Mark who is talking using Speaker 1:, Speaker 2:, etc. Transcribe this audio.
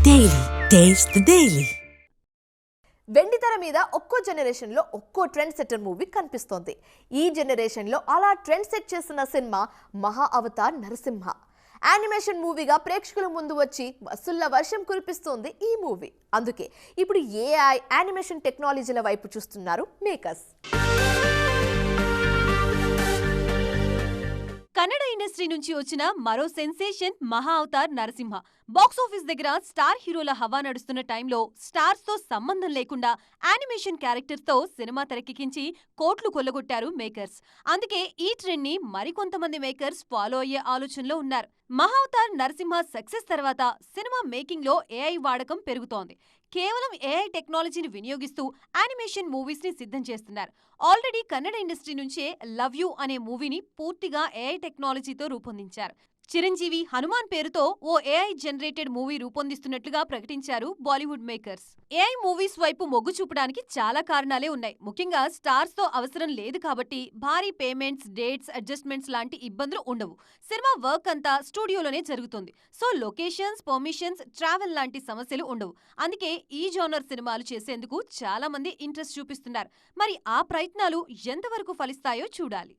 Speaker 1: Daily. Taste the Daily.
Speaker 2: వెండితెర మీద ఒక్కో జనరేషన్లో ఒక్కో ట్రెండ్ సెట్టర్ మూవీ కనిపిస్తోంది ఈ జనరేషన్లో అలా ట్రెండ్ సెట్ చేసిన సినిమా మహా అవతార్ నరసింహ యానిమేషన్ మూవీగా ప్రేక్షకుల ముందు వచ్చి వసూళ్ళ వర్షం కురిపిస్తోంది ఈ మూవీ అందుకే ఇప్పుడు ఏఐ యానిమేషన్ టెక్నాలజీల వైపు చూస్తున్నారు మేకర్స్
Speaker 3: కన్నడ ఇండస్ట్రీ నుంచి వచ్చిన మరో sensation Maha Avatar Narasimha. Box office దగ్గర స్టార్ హీరోల హవా నడుస్తున్న టైంలో స్టార్స్తో సంబంధం లేకుండా యానిమేషన్ క్యారెక్టర్తో సినిమా తెరకెక్కించి కోట్లు కొల్లగొట్టారు మేకర్స్. అందుకే ఈ ట్రెండ్ని మరికొంతమంది మేకర్స్ ఫాలో అయ్యే ఆలోచనలో ఉన్నారు. మహా అవతార్ నరసింహ సక్సెస్ తర్వాత సినిమా మేకింగ్లో ఏఐ వాడకం పెరుగుతోంది. కేవలం ఏఐ టెక్నాలజీని వినియోగిస్తూ యానిమేషన్ మూవీస్ని సిద్ధం చేస్తున్నారు. ఆల్రెడీ కన్నడ ఇండస్ట్రీ నుంచే లవ్ యూ అనే మూవీని పూర్తిగా ఏఐ టెక్నాలజీ టెక్నాలజీతో రూపొందించారు. చిరంజీవి హనుమాన్ పేరుతో ఓ ఏఐ జనరేటెడ్ మూవీ రూపొందిస్తున్నట్లుగా ప్రకటించారు బాలీవుడ్ మేకర్స్ ఏఐ మూవీస్ వైపు మొగ్గు చూపడానికి చాలా కారణాలే ఉన్నాయి. ముఖ్యంగా స్టార్స్తో అవసరం లేదు కాబట్టి భారీ పేమెంట్స్ డేట్స్ అడ్జస్ట్మెంట్స్ లాంటి ఇబ్బందులు ఉండవు. సినిమా వర్క్ అంతా స్టూడియోలోనే జరుగుతుంది. సో లొకేషన్స్ పర్మిషన్స్ ట్రావెల్ లాంటి సమస్యలు ఉండవు. అందుకే ఈ జోనర్ సినిమాలు చేసేందుకు చాలా మంది ఇంట్రెస్ట్ చూపిస్తున్నారు. మరి ఆ ప్రయత్నాలు ఎంతవరకు ఫలిస్తాయో చూడాలి.